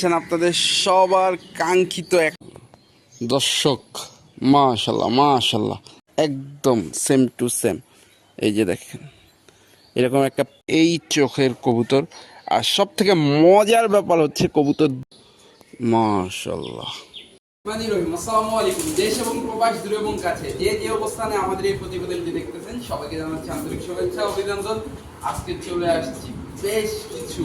পাচ্ছেন আপনাদের সবার কাঙ্ক্ষিত এক দর্শক মাশাল্লাহ মাশাল্লাহ একদম সেম টু সেম এই যে দেখেন এরকম একটা এই চোখের কবুতর। আর সব থেকে মজার ব্যাপার হচ্ছে কবুতর মাশাল্লাহ আসসালামু আলাইকুম দেশ এবং প্রবাস দূরে এবং কাছে। যে যে অবস্থানে আমাদের এই প্রতিবেদনটি দেখতেছেন সবাইকে জানাচ্ছি আন্তরিক শুভেচ্ছা অভিনন্দন। আজকে চলে আসছি বেশ কিছু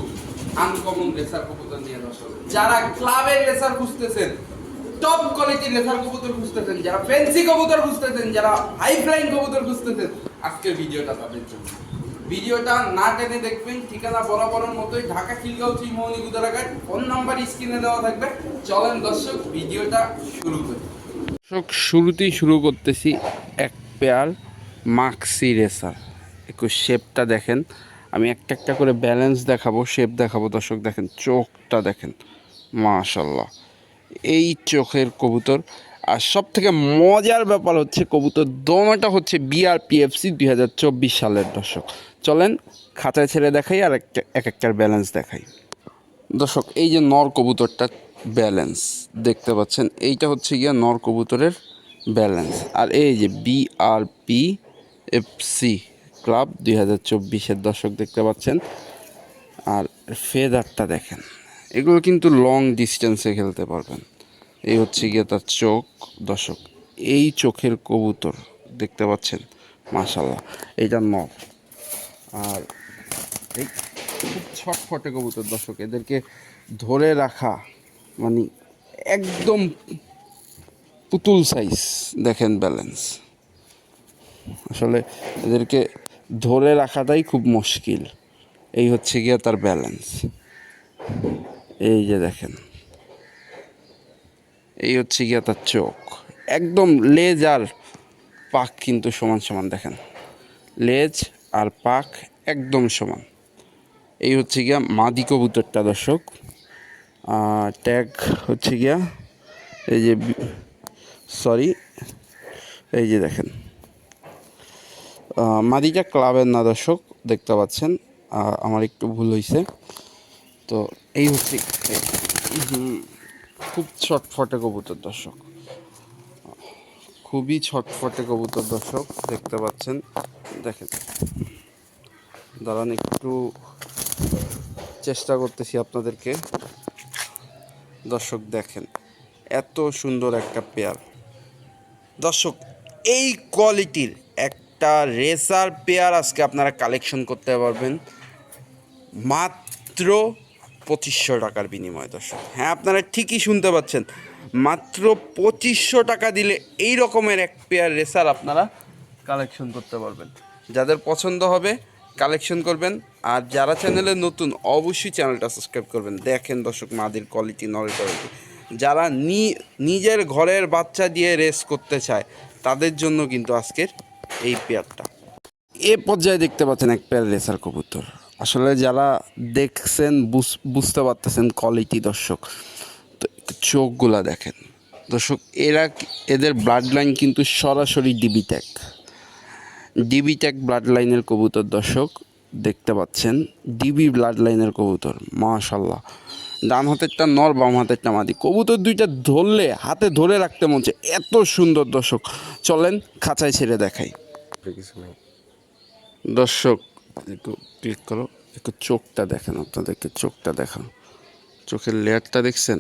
আনকমন রেসার কবুতর নিয়ে দর্শক যারা ক্লাবের রেসার খুঁজতেছেন টপ কোয়ালিটির রেসার কবুতর খুঁজতেছেন, যারা ফ্যান্সি কবুতর খুঁজতেছেন, যারা হাই ফ্লাইং কবুতর খুঁজতেছেন, আজকের ভিডিওটা তাদের জন্য। ভিডিওটা না টেনে দেখবেন, ঠিকানা বরাবরের মতোই, ঢাকা, খিলগাঁও চিমনি গুদারাঘাট ফোন নাম্বার স্ক্রিনে দেওয়া থাকবে। চলেন দর্শক, ভিডিওটা শুরু করি। দর্শক, শুরুতেই শুরু করতেছি এক পেয়ার মাক্সি রেসার। একটু শেপটা দেখেন। আমি একটা একটা করে ব্যালেন্স দেখাবো শেপ দেখাবো। দর্শক দেখেন, চোখটা দেখেন মাশাল্লাহ এই চোখের কবুতর। আর সব থেকে মজার ব্যাপার হচ্ছে কবুতর দোনোটা হচ্ছে বিআরপিএফসি দুই হাজার চব্বিশ সালের দর্শক। চলেন, খাঁচায় ছেড়ে দেখাই আর একটা, এক একটার ব্যালেন্স দেখাই। দর্শক, এই যে নর কবুতরটা ব্যালেন্স দেখতে পাচ্ছেন, এইটা হচ্ছে গিয়া নর কবুতরের ব্যালেন্স আর এই যে বিআরপি এফসি ক্লাব দুই হাজার চব্বিশের দর্শক দেখতে পাচ্ছেন। আর ফেদারটা দেখেন, এগুলো কিন্তু লং ডিস্টেন্সে খেলতে পারবেন। এই হচ্ছে গিয়ে তার চোখ, দর্শক, এই চোখের কবুতর দেখতে পাচ্ছেন মাশাল্লাহ এইটা নর আর এই খুব ছটফটে কবুতর, দর্শক, এদেরকে ধরে রাখা মানে একদম পুতুল সাইজ দেখেন ব্যালেন্স আসলে এদেরকে ধরে রাখাটাই খুব মুশকিল। এই হচ্ছে গিয়া তার ব্যালেন্স এই যে দেখেন। এই হচ্ছে গিয়া তার চোখ। একদম লেজ আর পাক কিন্তু সমান সমান দেখেন। লেজ আর পাক একদম সমান। এই হচ্ছে গিয়া মাদি কবুতরটা দর্শক। ট্যাগ হচ্ছে গিয়া এই যে সরি এই যে দেখেন। মাদিটা ক্লাবের না দর্শক, দেখতে পাচ্ছেন আমার একটু ভুল হয়েছে তো এই হচ্ছে খুব ছটফটে কবুতর দর্শক। খুবই ছটফটে কবুতর দর্শক, দেখতে পাচ্ছেন, দেখেন। দাঁড়ান, একটু চেষ্টা করতেছি আপনাদেরকে। দর্শক, দেখেন, এত সুন্দর একটা পেয়ার দর্শক, এই কোয়ালিটির একটা রেসার পেয়ার আজকে আপনারা কালেকশন করতে পারবেন। মাত্র পঁচিশশো টাকার বিনিময়, দর্শক। হ্যাঁ আপনারা ঠিকই শুনতে পাচ্ছেন। মাত্র পঁচিশশো টাকা দিলে এই রকমের এক পেয়ার রেসার আপনারা কালেকশন করতে পারবেন। যাদের পছন্দ হবে, কালেকশন করবেন। আর যারা চ্যানেলে নতুন, অবশ্যই চ্যানেলটা সাবস্ক্রাইব করবেন। দেখেন দর্শক, মাদের কোয়ালিটি নলের কোয়ালিটি যারা নিজের ঘরের বাচ্চা দিয়ে রেস করতে চায়, তাদের জন্য কিন্তু আজকের এই পেয়ারটা। এ পর্যায়ে দেখতে পাচ্ছেন এক পেয়ার রেসার কবুতর। আসলে যারা দেখছেন, বুঝ- বুঝতে পারতেছেন কোয়ালিটি দর্শক, তো চোখগুলা দেখেন। দর্শক, এরা এদের ব্লাড লাইন কিন্তু সরাসরি DB tag DB tag blood লাইনের কবুতর দর্শক, দেখতে পাচ্ছেন। ডিবি ব্লাড লাইনের কবুতর মাশাল্লাহ ডান হাতেরটা নর, বাম হাতেরটা মাদি। কবুতর দুইটা ধরলে, হাতে ধরে রাখতে মন চায়। এত সুন্দর দর্শক। চলেন, খাঁচায় ছেড়ে দেখাই। কিছু নেই দর্শক, একটু ক্লিক করো, একটু চোখটা দেখেন আপনাদেরকে, চোখটা দেখান। চোখের লেয়ারটা দেখছেন?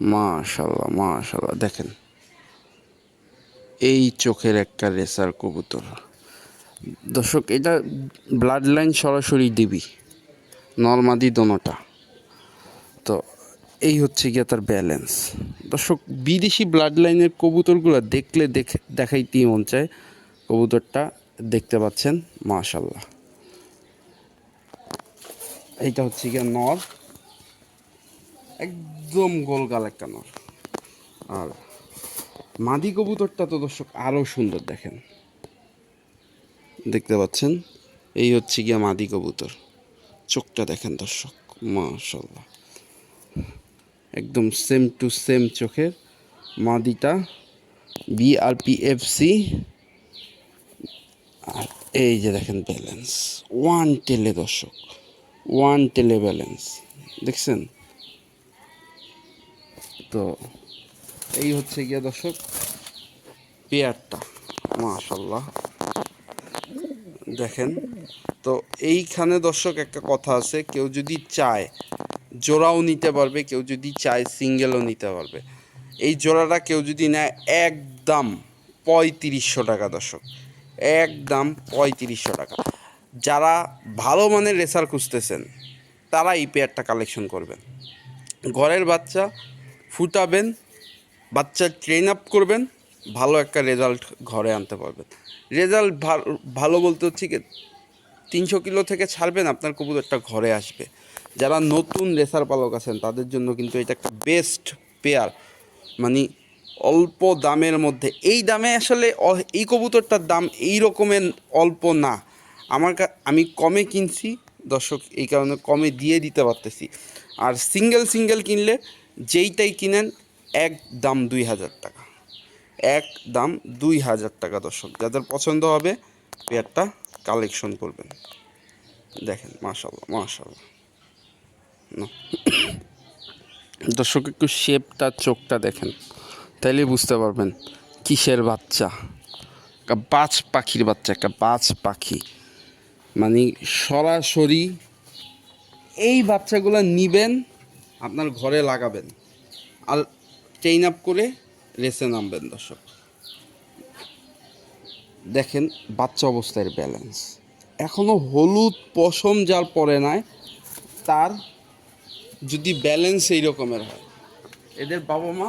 মাশাল্লাহ মাশাল্লাহ দেখেন। এই চোখের একটা রেসার কবুতর। দর্শক, এটা ব্লাড লাইন সরাসরি দিবি, নর্মাদি দোনোটা। তো এই হচ্ছে গিয়ে তার ব্যালেন্স দর্শক, বিদেশি ব্লাড লাইনের কবুতরগুলো দেখলে দেখে, দেখাইতেই মন চায়। কবুতরটা দেখতে পাচ্ছেন মাশাল্লাহ এইটা হচ্ছে গিয়ে নর। একদম গোলগাল একটা নর। আর মাদি কবুতরটা তো দর্শক আরও সুন্দর দেখেন। দেখতে পাচ্ছেন? এই হচ্ছে গিয়া মাদি কবুতর। চোখটা দেখেন দর্শক মাশাল্লাহ একদম সেম টু সেম চোখের মাদিটা। বিআরপিএফসি আর এই যে দেখেন ব্যালেন্স ওয়ান টেলে দর্শক ওয়ান টেলে ব্যালেন্স দেখছেন? তো এই হচ্ছে গিয়া দর্শক, পেয়ারটা মাশাল্লাহ দেখেন, তো এইখানে দর্শক একটা কথা আছে, কেউ যদি চায় জোড়াও নিতে পারবে, কেউ যদি চায় সিঙ্গেলও নিতে পারবে। এই জোড়াটা কেউ যদি নেয় একদম পঁয়ত্রিশশো টাকা দর্শক। একদম পঁয়ত্রিশশো টাকা। যারা ভালো মানের রেসার খুঁজতেছেন তারা এই পেয়ারটা কালেকশন করবেন। ঘরের বাচ্চা ফুটাবেন, বাচ্চা ট্রেন আপ করবেন, ভালো একটা রেজাল্ট ঘরে আনতে পারবেন। রেজাল্ট ভালো বলতে হচ্ছে কি, তিনশো কিলো থেকে ছাড়বেন, আপনার কবুতরটা ঘরে আসবে। যারা নতুন রেসার পালক আছেন, তাদের জন্য কিন্তু এটা একটা বেস্ট পেয়ার মানে অল্প দামের মধ্যে। এই দামে আসলে এই কবুতরটার দাম এই রকমের অল্প না। আমার আমি কমে কিনছি, দর্শক, এই কারণে কমে দিয়ে দিতে পারতেছি। আর সিঙ্গেল সিঙ্গেল কিনলে যেইটাই কিনেন, এক দাম দুই হাজার টাকা। এক দাম দুই হাজার টাকা, দর্শক। যাদের পছন্দ হবে, পেয়ারটা কালেকশন করবেন। দেখেন মাশাল্লাহ মাশাল্লাহ। দর্শক, একটু শেপটা, চোখটা দেখেন। তাইলে বুঝতে পারবেন, কিসের বাচ্চা? একটা বাজ পাখির বাচ্চা, একটা বাজ পাখি। মানে সরাসরি এই বাচ্চাগুলো নিবেন, আপনার ঘরে লাগাবেন। আর ট্রেন আপ করে রেসে নামবেন, দর্শক। দেখেন, বাচ্চা অবস্থায় ব্যালেন্স এখনও হলুদ পশম যার পরে নাই, তার যদি ব্যালেন্স এই রকমের হয়, এদের বাবা মা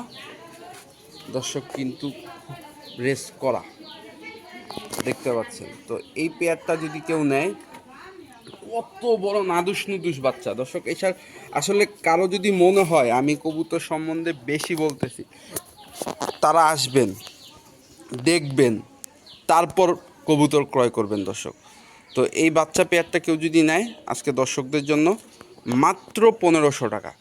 দর্শক কিন্তু রেস করা দেখতে পাচ্ছেন। তো এই পেয়ারটা যদি কেউ নেয়, কত বড় নাদুস নুদুস বাচ্চা। দর্শক, এছাড়া আসলে কারও যদি মনে হয়, আমি কবুতর সম্বন্ধে বেশি বলতেছি, তারা আসবেন, দেখবেন, তারপর কবুতর ক্রয় করবেন দর্শক। তো এই বাচ্চা পেয়ারটা কেউ যদি নেয়, আজকে দর্শকদের জন্য মাত্র পনেরোশো টাকা।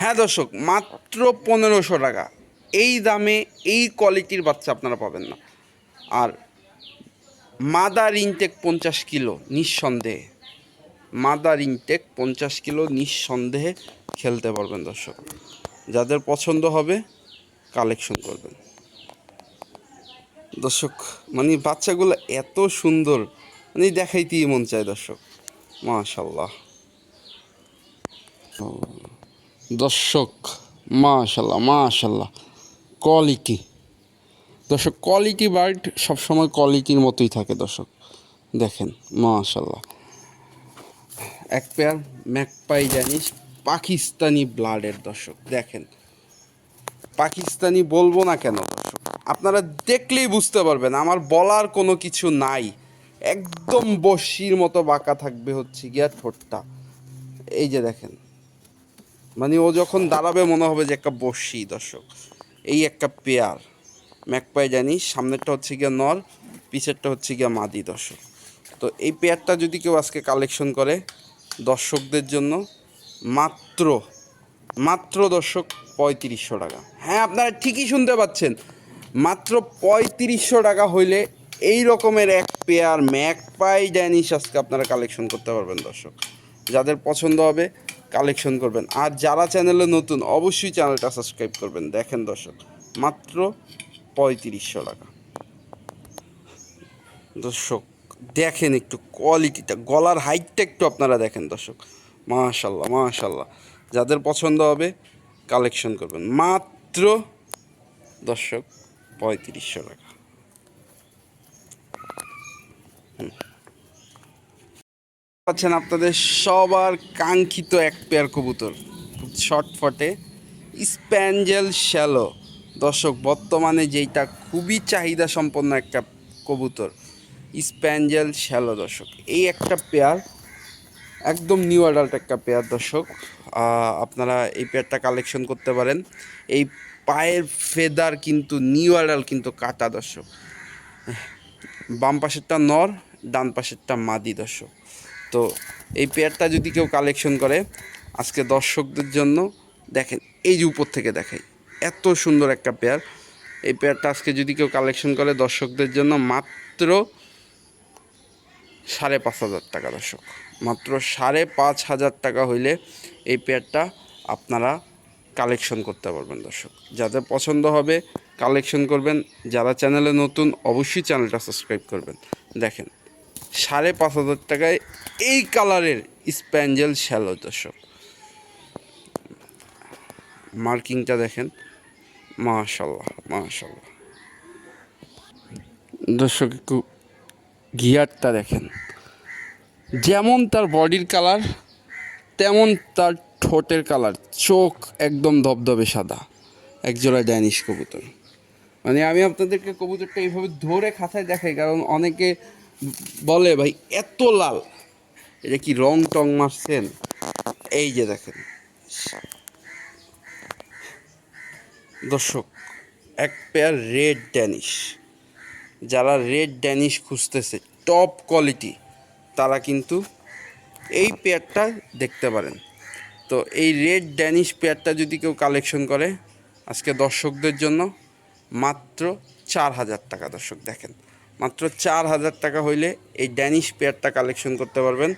হ্যাঁ দর্শক, মাত্র পনেরোশো টাকা। এই দামে এই কোয়ালিটির বাচ্চা আপনারা পাবেন না। আর মাদার ইনটেক পঞ্চাশ কিলো নিঃসন্দেহে, মাদার ইনটেক পঞ্চাশ কিলো নিঃসন্দেহে খেলতে পারবেন দর্শক। যাদের পছন্দ হবে, কালেকশন করবেন। দর্শক মানে বাচ্চাগুলো এত সুন্দর মানে দেখাইতেই মন চায় দর্শক। মাশাল্লাহ দর্শক মাশাল্লাহ মাশাল্লাহ কোয়ালিটি দর্শক কোয়ালিটি বার্ড সবসময় কোয়ালিটির মতোই থাকে দর্শক। দেখেন মাশাল্লাহ এক পেয়ার ম্যাকপাই জানিস পাকিস্তানি ব্লাডের দর্শক, দেখেন। পাকিস্তানি বলব না কেন দর্শক? আপনারা দেখলেই বুঝতে পারবেন, আমার বলার কোনো কিছু নাই। একদম বসির মতো বাঁকা থাকবে হচ্ছে গিয়া ঠোঁটটা। এই যে দেখেন মানে ও যখন দাঁড়াবে মনে হবে যে একটা বসি দর্শক। এই একটা পেয়ার। ম্যাকপাই জানি, সামনেরটা হচ্ছে গিয়া নর পিছেরটা হচ্ছে গিয়া মাদি দর্শক। তো এই পেয়ারটা যদি কেউ আজকে কালেকশন করে দর্শকদের জন্য, মাত্র মাত্র দর্শক পঁয়ত্রিশশো টাকা। হ্যাঁ আপনারা ঠিকই শুনতে পাচ্ছেন, মাত্র পঁয়ত্রিশশো টাকা হইলে এই রকমের এক পেয়ার ম্যাকপাই ড্যানিশ আজকে আপনারা কালেকশন করতে পারবেন দর্শক। যাদের পছন্দ হবে কালেকশন করবেন। আর যারা চ্যানেলে নতুন, অবশ্যই চ্যানেলটা সাবস্ক্রাইব করবেন। দেখেন দর্শক, মাত্র পঁয়ত্রিশশো টাকা। দর্শক, দেখেন একটু কোয়ালিটিটা গলার হাইটটা একটু আপনারা দেখেন দর্শক। মাশাল্লাহ মাশাল্লাহ যাদের পছন্দ হবে কালেকশন করবেন। মাত্র দর্শক, পঁয়ত্রিশশো টাকা। হুম। পাচ্ছেন আপনাদের সবার কাঙ্ক্ষিত এক পেয়ার কবুতর। খুব শর্টফটে স্প্যাঞ্জেল শ্যালো দর্শক, বর্তমানে যেইটা খুবই চাহিদা সম্পন্ন একটা কবুতর স্প্যাঞ্জেল শ্যালো দর্শক। এই একটা পেয়ার একদম নিউ অ্যাডাল্ট একটা পেয়ার দর্শক। আপনারা এই পেয়ারটা কালেকশন করতে পারেন। এই পায়ের ফেদার কিন্তু নিউ অ্যাডাল্ট কিন্তু কাটা দর্শক। বাম পাশেরটা নর, ডান পাশেরটা মাদি দর্শক। তো এই পেয়ারটা যদি কেউ কালেকশন করে, আজকে দর্শকদের জন্য, দেখেন, এই যে উপর থেকে দেখাই, এত সুন্দর একটা পেয়ার এই পেয়ারটা আজকে যদি কেউ কালেকশন করে দর্শকদের জন্য মাত্র সাড়ে পাঁচ হাজার টাকা দর্শক। মাত্র সাড়ে পাঁচ হাজার টাকা হইলে এই পেয়ারটা আপনারা কালেকশন করতে পারবেন দর্শক। যাদের পছন্দ হবে কালেকশন করবেন। যারা চ্যানেলে নতুন, অবশ্যই চ্যানেলটা সাবস্ক্রাইব করবেন। দেখেন সাড়ে পাঁচ হাজার টাকায় এই কালারের স্প্যাঞ্জেল শ্যালো দর্শক। মার্কিংটা দেখেন। মাশাল্লাহ মাশাল্লাহ দর্শক, একটু গিয়ারটা দেখেন। যেমন তার বডির কালার, তেমন তার ঠোঁটের কালার। চোখ একদম ধবধবে সাদা একজোড়া ড্যানিশ কবুতর। মানে আমি আপনাদেরকে কবুতরটা এইভাবে ধরে খাতায় দেখাই, কারণ অনেকে বলে ভাই, এত লাল। এটা কি রং টং মারছেন? এই যে দেখেন। দর্শক, এক পেয়ার রেড ড্যানিশ যারা রেড ড্যানিশ খুঁজতেছে টপ কোয়ালিটি তারা কিন্তু এই পেয়ারটা দেখতে পারেন। তো এই রেড ড্যানিশ পেয়ারটা যদি কেউ কালেকশন করে, আজকে দর্শকদের জন্য মাত্র চার হাজার টাকা। দর্শক, দেখেন। মাত্র চার হাজার টাকা হইলে এই ড্যানিশ পেয়ারটা কালেকশন করতে পারবেন।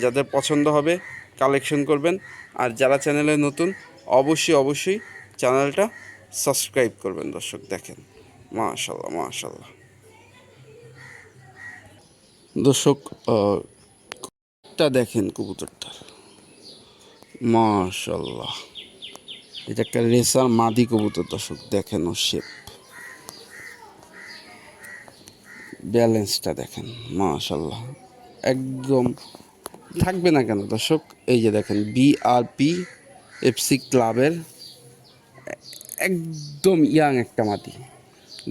যাদের পছন্দ হবে কালেকশন করবেন। আর যারা চ্যানেলে নতুন অবশ্যই অবশ্যই চ্যানেলটা সাবস্ক্রাইব করবেন দর্শক দেখেন। মাশাল্লাহ মাশাল্লাহ দর্শক আহ, টা দেখেন কবুতরটা মাশাল্লাহ এটা একটা রেসার মাদি কবুতর দর্শক দেখেন ও শেপ ব্যালেন্সটা দেখেন মাশাল্লাহ একদম থাকবে না কেন দর্শক? এই যে দেখেন বিআরপি এফসি ক্লাবের একদম ইয়াং একটা মাদি।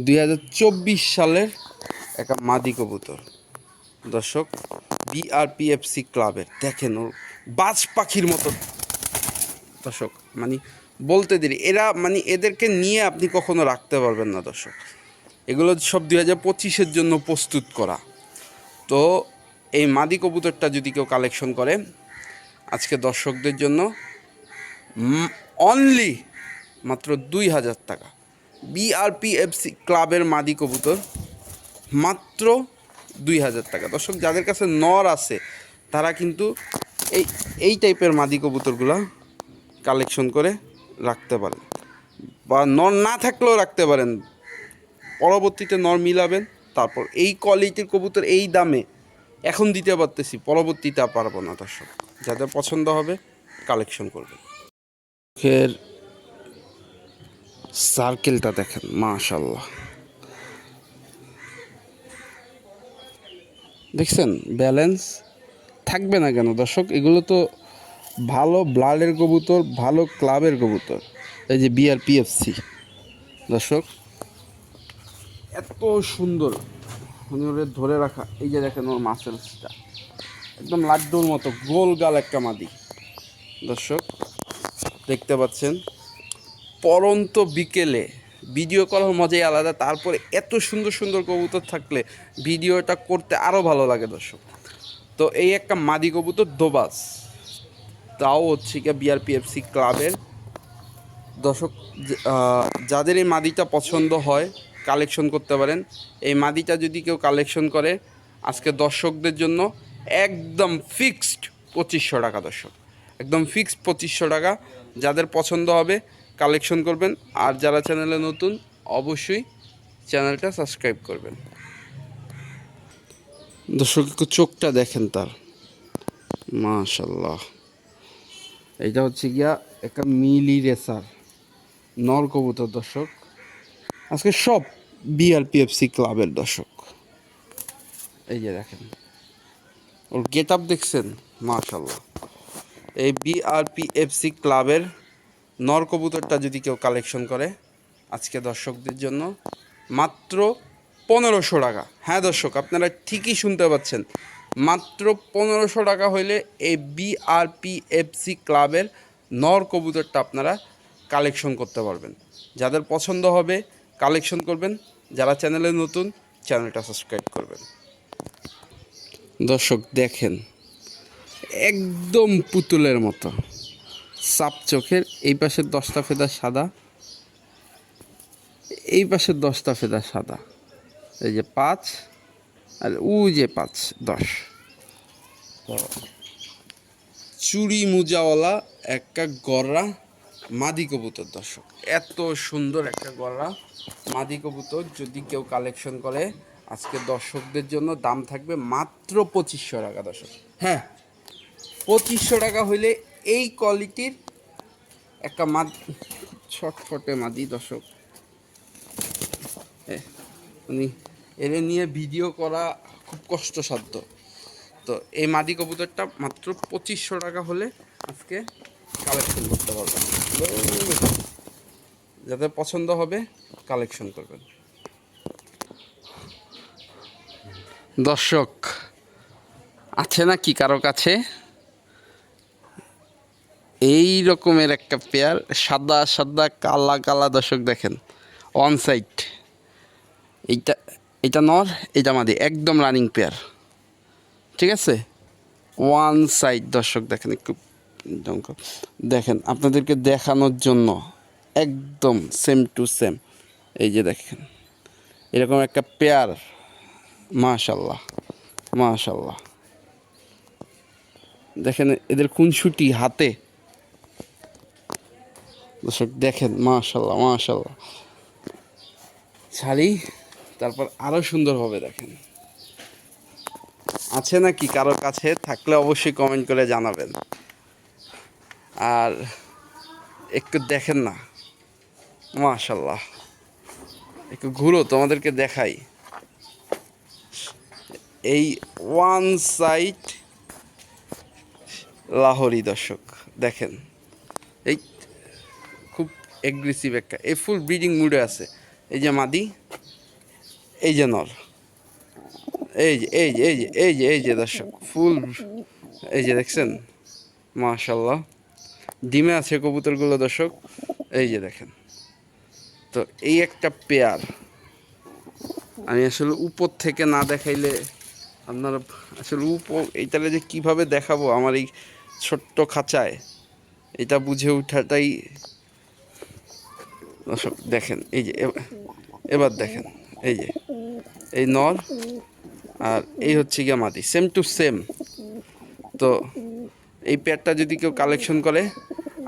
দুই হাজার চব্বিশ সালের একটা মাদি কবুতর। দর্শক বিআরপিএফসি ক্লাবের, দেখেন ওর বাজ পাখির মতো। দর্শক মানে বলতে দেরি, এরা মানে এদেরকে নিয়ে আপনি কখনো রাখতে পারবেন না দর্শক। এগুলো সব দুই হাজার পঁচিশের জন্য প্রস্তুত করা। তো এই মাদি কবুতরটা যদি কেউ কালেকশন করে, আজকে দর্শকদের জন্য অনলি মাত্র দুই হাজার টাকা। বিআরপিএফসি ক্লাবের মাদি কবুতর মাত্র দুই হাজার টাকা। দর্শক, যাদের কাছে নর আছে, তারা কিন্তু এই এই টাইপের মাদি কবুতরগুলো কালেকশন করে রাখতে পারেন। বা নর না থাকলেও রাখতে পারেন। পরবর্তীতে নর মিলাবেন, তারপর এই কোয়ালিটির কবুতর এই দামে এখন দিতে পারতেছি, পরবর্তীতে পারব না দর্শক। যাদের পছন্দ হবে কালেকশন করবেন। চোখের সার্কেলটা দেখেন মাশাল্লাহ দেখছেন ব্যালেন্স থাকবে না কেন দর্শক? এগুলো তো ভালো ব্লাডের কবুতর, ভালো ক্লাবের কবুতর। এই যে বিআরপিএফসি দর্শক এত সুন্দর। ধরে রাখা। এই যে দেখেন ওর মাসেলসটা একদম লাড্ডুর মতো, গোল গাল একটা মাদি। দর্শক, দেখতে পাচ্ছেন? পরন্ত বিকেলে ভিডিও করার মজাই আলাদা। তারপরে এত সুন্দর সুন্দর কবুতর থাকলে ভিডিওটা করতে আরও ভালো লাগে দর্শক। তো এই একটা মাদি কবুতর দোবাস। তাও হচ্ছে গিয়ে বিআরপিএফসি ক্লাবের দর্শক যাদের এই মাদিটা পছন্দ হয় কালেকশন করতে পারেন। এই মাদিটা যদি কেউ কালেকশন করে, আজকে দর্শকদের জন্য একদম ফিক্সড পঁচিশশো টাকা দর্শক। একদম ফিক্সড পঁচিশশো টাকা। যাদের পছন্দ হবে কালেকশন করবেন। আর যারা চ্যানেলে নতুন, অবশ্যই চ্যানেলটা সাবস্ক্রাইব করবেন। দর্শক, একটু চোখটা দেখেন তার। মাশাল্লাহ এটা হচ্ছে গিয়া একটা মিলি রেসার, নর কবুতর দর্শক। আজকে সব বিআরপিএফসি ক্লাবের দর্শক। এই যে দেখেন, ওর গেট আপ দেখছেন? মাশাল্লাহ এই বিআরপিএফসি ক্লাবের নর কবুতরটা যদি কেউ কালেকশন করে, আজকে দর্শকদের জন্য মাত্র পনেরোশো টাকা। হ্যাঁ দর্শক, আপনারা ঠিকই শুনতে পাচ্ছেন। মাত্র পনেরোশো টাকা হইলে এই বিআরপিএফসি ক্লাবের নর কবুতরটা আপনারা কালেকশন করতে পারবেন। যাদের পছন্দ হবে কালেকশন করবেন। যারা চ্যানেলে নতুন চ্যানেলটা সাবস্ক্রাইব করবেন। দর্শক, দেখেন, একদম পুতুলের মতো। সাপ চোখের, এই পাশের দশটা ফেদা সাদা। এই পাশের দশটা ফেদা সাদা। এই যে পাঁচ, আর উ যে পাঁচ, দশ। চুড়ি মুজাওয়ালা, একটা গররা। মাদি কবুতর দর্শক। এত সুন্দর একটা গলা। মাদি কবুতর যদি কেউ কালেকশন করে আজকে দর্শকদের জন্য দাম থাকবে মাত্র পঁচিশশো টাকা দর্শক। হ্যাঁ পঁচিশশো টাকা হইলে এই কোয়ালিটির একটা মাদ ছটফটে মাদি দর্শক। এ, মানে এর নিয়ে ভিডিও করা খুব কষ্টসাধ্য। তো এই মাদি কবুতরটা মাত্র পঁচিশশো টাকা হলে আজকে যাদের পছন্দ হবে কালেকশন করবেন। দর্শক, আছে না কি কারও কাছে? এই রকমের একটা পেয়ার সাদা সাদা, কালা কালা দর্শক দেখেন অন সাইড এইটা এটা নর এটা মাদি, একদম রানিং পেয়ার ঠিক আছে? ওয়ান সাইড দর্শক দেখেন একটু একদম দেখেন, আপনাদেরকে দেখানোর জন্য একদম সেম টু সেম এই যে দেখেন, এরকম একটা পেয়ার মাশাল্লাহ মাশাল্লাহ দেখেন, এদের খুনসুটি হাতে। দর্শক, দেখেন মাশাল্লাহ মাশাল্লাহ শাড়ি তারপর আরও সুন্দর হবে, দেখেন। আছে নাকি কারও কাছে? থাকলে অবশ্যই কমেন্ট করে জানাবেন। আর একটু দেখেন না। মাশাল্লাহ একটু ঘুরো, তোমাদেরকে দেখাই। এই ওয়ান সাইড লাহোরি দর্শক, দেখেন। এই খুব এগ্রেসিভ একটা, এই ফুল ব্রিডিং মুডে আছে। এই যে মাদি, এই যে নর। এই যে এই যে এই যে এই যে এই যে দর্শক ফুল এই যে দেখছেন? মাশাল্লাহ ডিমে আছে কবুতরগুলো, দর্শক। এই যে দেখেন। তো এই একটা পেয়ার। আমি আসলে উপর থেকে না দেখাইলে আপনারা আসলে উপর এইটারে যে কীভাবে দেখাবো আমার এই ছোট্ট খাঁচায়, এটা বুঝে ওঠাটাই দর্শক, দেখেন, এই যে এবার দেখেন, এই যে, এই নর আর এই হচ্ছে গিয়ে মাটি সেম টু সেম তো এই পেয়ারটা যদি কেউ কালেকশন করে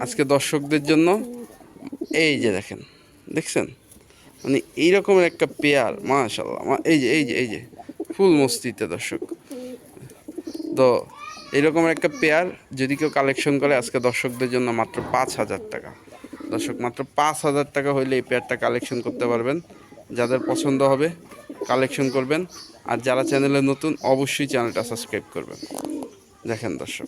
আজকে দর্শকদের জন্য এই যে দেখেন, দেখছেন? মানে এই রকমের একটা পেয়ার মাশাল্লাহ এই যে এই যে এই যে, ফুল মস্তিতে দর্শক। তো এইরকমের একটা পেয়ার, যদি কেউ কালেকশন করে, আজকে দর্শকদের জন্য মাত্র পাঁচ হাজার টাকা। দর্শক, মাত্র পাঁচ হাজার টাকা হইলে এই পেয়ারটা কালেকশন করতে পারবেন। যাদের পছন্দ হবে, কালেকশন করবেন। আর যারা চ্যানেলে নতুন, অবশ্যই চ্যানেলটা সাবস্ক্রাইব করবেন। দেখেন দর্শক।